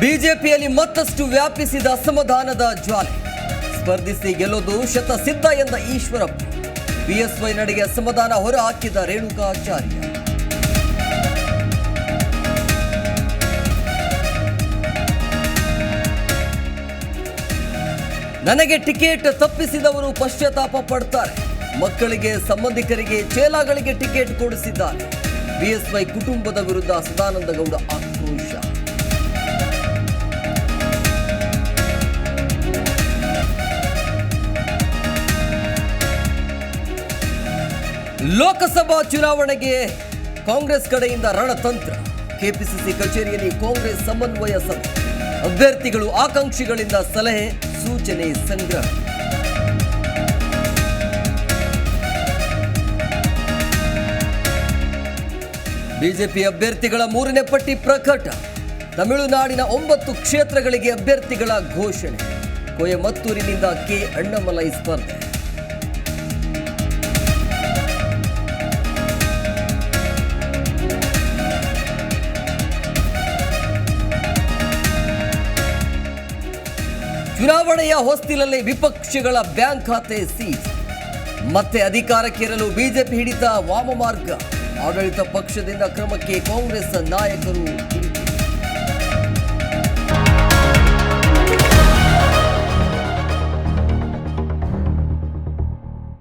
ಬಿಜೆಪಿಯಲ್ಲಿ ಮತ್ತಷ್ಟು ವ್ಯಾಪಿಸಿದ ಅಸಮಾಧಾನದ ಜ್ವಾಲೆ. ಸ್ಪರ್ಧಿಸಿ ಗೆಲ್ಲೋದು ಶತಸಿದ್ಧ ಎಂದ ಈಶ್ವರಪ್ಪ. ಬಿಎಸ್ವೈ ನಡೆಗೆ ಅಸಮಾಧಾನ ಹೊರ ಹಾಕಿದ ರೇಣುಕಾಚಾರ್ಯ ನನಗೆ ಟಿಕೆಟ್ ತಪ್ಪಿಸಿದವರು ಪಶ್ಚಾತ್ತಾಪ ಪಡ್ತಾರೆ. ಮಕ್ಕಳಿಗೆ, ಸಂಬಂಧಿಕರಿಗೆ, ಚೇಲಾಗಳಿಗೆ ಟಿಕೆಟ್ ಕೊಡಿಸಿದ್ದಾರೆ. ಬಿಎಸ್ವೈ ಕುಟುಂಬದ ವಿರುದ್ಧ ಸದಾನಂದ ಗೌಡ ಆಕ್ರೋಶ. ಲೋಕಸಭಾ ಚುನಾವಣೆಗೆ ಕಾಂಗ್ರೆಸ್ ಕಡೆಯಿಂದ ರಣತಂತ್ರ. ಕೆಪಿಸಿಸಿ ಕಚೇರಿಯಲ್ಲಿ ಕಾಂಗ್ರೆಸ್ ಸಮನ್ವಯ ಸಭೆ ಅಭ್ಯರ್ಥಿಗಳು ಆಕಾಂಕ್ಷಿಗಳಿಂದ ಸಲಹೆ, ಸೂಚನೆ, ಸಂಗ್ರಹ. ಬಿಜೆಪಿ ಅಭ್ಯರ್ಥಿಗಳ ಮೂರನೇ ಪಟ್ಟಿ ಪ್ರಕಟ. ತಮಿಳುನಾಡಿನ ಒಂಬತ್ತು ಕ್ಷೇತ್ರಗಳಿಗೆ ಅಭ್ಯರ್ಥಿಗಳ ಘೋಷಣೆ. ಕೊಯಮತ್ತೂರಿನಿಂದ ಕೆ. ಅಣ್ಣಮಲೈ ಸ್ಪರ್ಧೆ. ಚುನಾವಣೆಯ ಹೊಸ್ತಿಲಲ್ಲಿ ವಿಪಕ್ಷಗಳ ಬ್ಯಾಂಕ್ ಖಾತೆ ಸೀಸ್. ಮತ್ತೆ ಅಧಿಕಾರಕ್ಕೇರಲು ಬಿಜೆಪಿ ಹಿಡಿತ ವಾಮಮಾರ್ಗ. ಆಡಳಿತ ಪಕ್ಷದಿಂದ ಕ್ರಮಕ್ಕೆ ಕಾಂಗ್ರೆಸ್ ನಾಯಕರು